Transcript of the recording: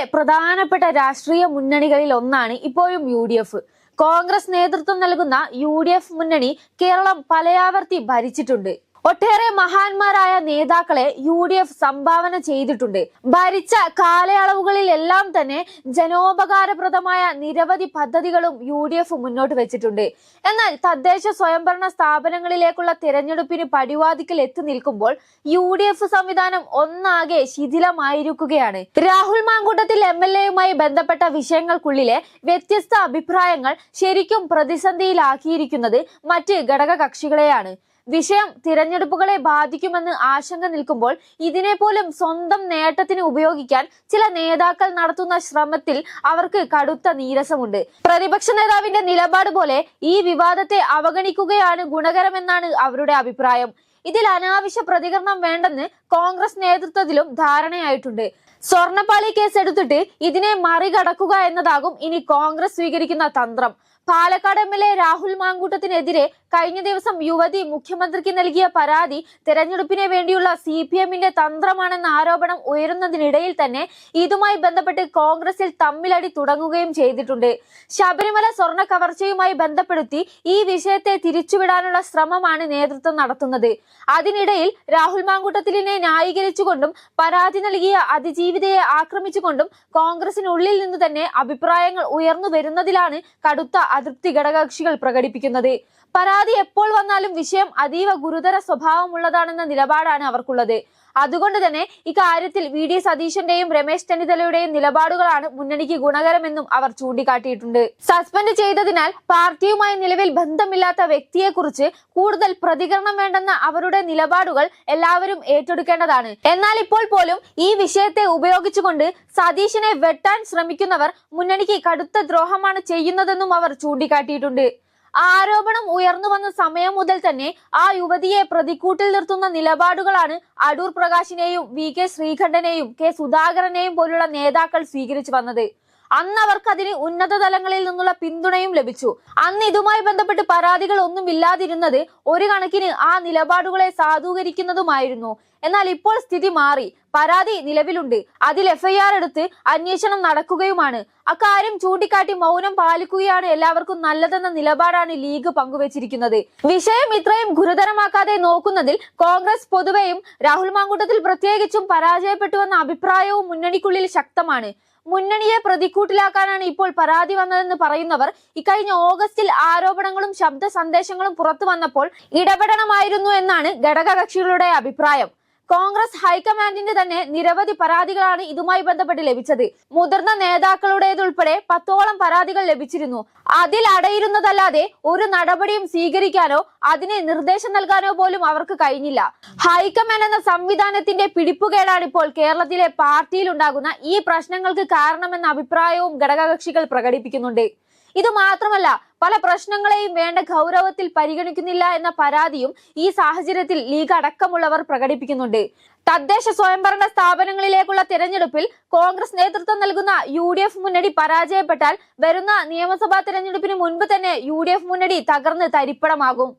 കേരളത്തിലെ പ്രധാനപ്പെട്ട രാഷ്ട്രീയ മുന്നണികളിൽ ഒന്നാണ് ഇപ്പോഴും യു ഡി എഫ്. കോൺഗ്രസ് നേതൃത്വം നൽകുന്ന യു ഡി എഫ് മുന്നണി കേരളം പലയാവർത്തി ഭരിച്ചിട്ടുണ്ട്. ഒട്ടേറെ മഹാന്മാരായ നേതാക്കളെ യു ഡി എഫ് സംഭാവന ചെയ്തിട്ടുണ്ട്. ഭരിച്ച കാലയളവുകളിലെല്ലാം തന്നെ ജനോപകാരപ്രദമായ നിരവധി പദ്ധതികളും യു ഡി എഫ് മുന്നോട്ട് വെച്ചിട്ടുണ്ട്. എന്നാൽ തദ്ദേശ സ്വയംഭരണ സ്ഥാപനങ്ങളിലേക്കുള്ള തിരഞ്ഞെടുപ്പിന് പടിവാതിക്കൽ എത്തി നിൽക്കുമ്പോൾ യു ഡി എഫ് സംവിധാനം ഒന്നാകെ ശിഥിലമായിരിക്കുകയാണ്. രാഹുൽ മാങ്കൂട്ടത്തിൽ എം എൽ എയുമായി ബന്ധപ്പെട്ട വിഷയങ്ങൾക്കുള്ളിലെ വ്യത്യസ്ത അഭിപ്രായങ്ങൾ ശരിക്കും പ്രതിസന്ധിയിലാക്കിയിരിക്കുന്നത് മറ്റ് ഘടക കക്ഷികളെയാണ് വിഷയം തിരഞ്ഞെടുപ്പുകളെ ബാധിക്കുമെന്ന് ആശങ്ക നിൽക്കുമ്പോൾ ഇതിനെ പോലും സ്വന്തം നേട്ടത്തിന് ഉപയോഗിക്കാൻ ചില നേതാക്കൾ നടത്തുന്ന ശ്രമത്തിൽ അവർക്ക് കടുത്ത നീരസമുണ്ട്. പ്രതിപക്ഷ നേതാവിന്റെ നിലപാട് പോലെ ഈ വിവാദത്തെ അവഗണിക്കുകയാണ് ഗുണകരമെന്നാണ് അവരുടെ അഭിപ്രായം. ഇതിൽ അനാവശ്യ പ്രതികരണം വേണ്ടെന്ന് കോൺഗ്രസ് നേതൃത്വത്തിലും ധാരണയായിട്ടുണ്ട്. സ്വർണപ്പാളി കേസ് എടുത്തിട്ട് ഇതിനെ മറികടക്കുക എന്നതാകും ഇനി കോൺഗ്രസ് സ്വീകരിക്കുന്ന തന്ത്രം. Palakkad M L A Rahul മാങ്കൂട്ടത്തിനെതിരെ കഴിഞ്ഞ ദിവസം യുവതി മുഖ്യമന്ത്രിക്ക് നൽകിയ പരാതി തെരഞ്ഞെടുപ്പിനെ വേണ്ടിയുള്ള സി പി എമ്മിന്റെ തന്ത്രമാണെന്ന ആരോപണം ഉയരുന്നതിനിടയിൽ തന്നെ ഇതുമായി ബന്ധപ്പെട്ട് കോൺഗ്രസിൽ തമ്മിലടി തുടങ്ങുകയും ചെയ്തിട്ടുണ്ട്. ശബരിമല സ്വർണ കവർച്ചയുമായി ബന്ധപ്പെടുത്തി ഈ വിഷയത്തെ തിരിച്ചുവിടാനുള്ള ശ്രമമാണ് നേതൃത്വം നടത്തുന്നത്. അതിനിടയിൽ രാഹുൽ മാങ്കൂട്ടത്തിലിനെ ന്യായീകരിച്ചുകൊണ്ടും പരാതി നൽകിയ അതിജീവിതയെ ആക്രമിച്ചുകൊണ്ടും കോൺഗ്രസിനുള്ളിൽ നിന്ന് തന്നെ അഭിപ്രായങ്ങൾ ഉയർന്നു വരുന്നതിലാണ് കടുത്ത അതൃപ്തി ഘടകകക്ഷികൾ പ്രകടിപ്പിക്കുന്നത്. പരാതി എപ്പോൾ വന്നാലും വിഷയം അതീവ ഗുരുതര സ്വഭാവമുള്ളതാണെന്ന നിലപാടാണ് അവർക്കുള്ളത്. അതുകൊണ്ട് തന്നെ ഇക്കാര്യത്തിൽ വി ഡി സതീശന്റെയും രമേശ് ചെന്നിത്തലയുടെയും നിലപാടുകളാണ് മുന്നണിക്ക് ഗുണകരമെന്നും അവർ ചൂണ്ടിക്കാട്ടിയിട്ടുണ്ട്. സസ്പെൻഡ് ചെയ്തതിനാൽ പാർട്ടിയുമായി നിലവിൽ ബന്ധമില്ലാത്ത വ്യക്തിയെക്കുറിച്ച് കൂടുതൽ പ്രതികരണം വേണ്ടെന്ന അവരുടെ നിലപാടുകൾ എല്ലാവരും ഏറ്റെടുക്കേണ്ടതാണ്. എന്നാൽ ഇപ്പോൾ പോലും ഈ വിഷയത്തെ ഉപയോഗിച്ചുകൊണ്ട് സതീശനെ വെട്ടാൻ ശ്രമിക്കുന്നവർ മുന്നണിക്ക് കടുത്ത ദ്രോഹമാണ് ചെയ്യുന്നതെന്നും അവർ ചൂണ്ടിക്കാട്ടിയിട്ടുണ്ട്. ആരോപണം ഉയർന്നു വന്ന സമയം മുതൽ തന്നെ ആ യുവതിയെ പ്രതിക്കൂട്ടിൽ നിർത്തുന്ന നിലപാടുകളാണ് അടൂർ പ്രകാശിനെയും വി കെ ശ്രീകണ്ഠനെയും കെ സുധാകരനെയും പോലുള്ള നേതാക്കൾ സ്വീകരിച്ചു വന്നത്. അന്ന് അവർക്ക് അതിന് ഉന്നത തലങ്ങളിൽ നിന്നുള്ള പിന്തുണയും ലഭിച്ചു. അന്ന് ഇതുമായി ബന്ധപ്പെട്ട് പരാതികൾ ഒന്നും ഇല്ലാതിരുന്നത് ഒരു കണക്കിന് ആ നിലപാടുകളെ സാധൂകരിക്കുന്നതുമായിരുന്നു. എന്നാൽ ഇപ്പോൾ സ്ഥിതി മാറി. പരാതി നിലവിലുണ്ട്. അതിൽ എഫ്ഐആർ എടുത്ത് അന്വേഷണം നടക്കുകയുമാണ്. അക്കാര്യം ചൂണ്ടിക്കാട്ടി മൗനം പാലിക്കുകയാണ് എല്ലാവർക്കും നല്ലതെന്ന നിലപാടാണ് ലീഗ് പങ്കുവച്ചിരിക്കുന്നത്. വിഷയം ഇത്രയും ഗുരുതരമാക്കാതെ നോക്കുന്നതിൽ കോൺഗ്രസ് പൊതുവെയും രാഹുൽ മാങ്കൂട്ടത്തിൽ പ്രത്യേകിച്ചും പരാജയപ്പെട്ടുവെന്ന അഭിപ്രായവും മുന്നണിക്കുള്ളിൽ ശക്തമാണ്. മുന്നണിയെ പ്രതിക്കൂട്ടിലാക്കാനാണ് ഇപ്പോൾ പരാതി വന്നതെന്ന് പറയുന്നവർ ഇക്കഴിഞ്ഞ ഓഗസ്റ്റിൽ ആരോപണങ്ങളും ശബ്ദ സന്ദേശങ്ങളും പുറത്തു വന്നപ്പോൾ ഇടപെടണമായിരുന്നു എന്നാണ് ഘടകകക്ഷികളുടെ അഭിപ്രായം. കോൺഗ്രസ് ഹൈക്കമാൻഡിന്റെ തന്നെ നിരവധി പരാതികളാണ് ഇതുമായി ബന്ധപ്പെട്ട് ലഭിച്ചത്. മുതിർന്ന നേതാക്കളുടേതുൾപ്പെടെ പത്തോളം പരാതികൾ ലഭിച്ചിരുന്നു. അതിൽ അടയിരുന്നതല്ലാതെ ഒരു നടപടിയും സ്വീകരിക്കാനോ അതിന് നിർദ്ദേശം നൽകാനോ പോലും അവർക്ക് കഴിഞ്ഞില്ല. ഹൈക്കമാൻഡ് എന്ന സംവിധാനത്തിന്റെ പിടിപ്പുകേടാണ് ഇപ്പോൾ കേരളത്തിലെ പാർട്ടിയിൽ ഉണ്ടാകുന്ന ഈ പ്രശ്നങ്ങൾക്ക് കാരണമെന്ന അഭിപ്രായവും ഘടകകക്ഷികൾ പ്രകടിപ്പിക്കുന്നുണ്ട്. ഇത് മാത്രമല്ല പല പ്രശ്നങ്ങളെയും വേണ്ട ഗൗരവത്തിൽ പരിഗണിക്കുന്നില്ല എന്ന പരാതിയും ഈ സാഹചര്യത്തിൽ ലീഗ് അടക്കമുള്ളവർ പ്രകടിപ്പിക്കുന്നുണ്ട്. തദ്ദേശ സ്വയംഭരണ സ്ഥാപനങ്ങളിലേക്കുള്ള തിരഞ്ഞെടുപ്പിൽ കോൺഗ്രസ് നേതൃത്വം നൽകുന്ന യു ഡി എഫ് മുന്നണി പരാജയപ്പെട്ടാൽ വരുന്ന നിയമസഭാ തിരഞ്ഞെടുപ്പിന് മുൻപ് തന്നെ യു ഡി എഫ് മുന്നണി തകർന്ന് തരിപ്പണമാകും.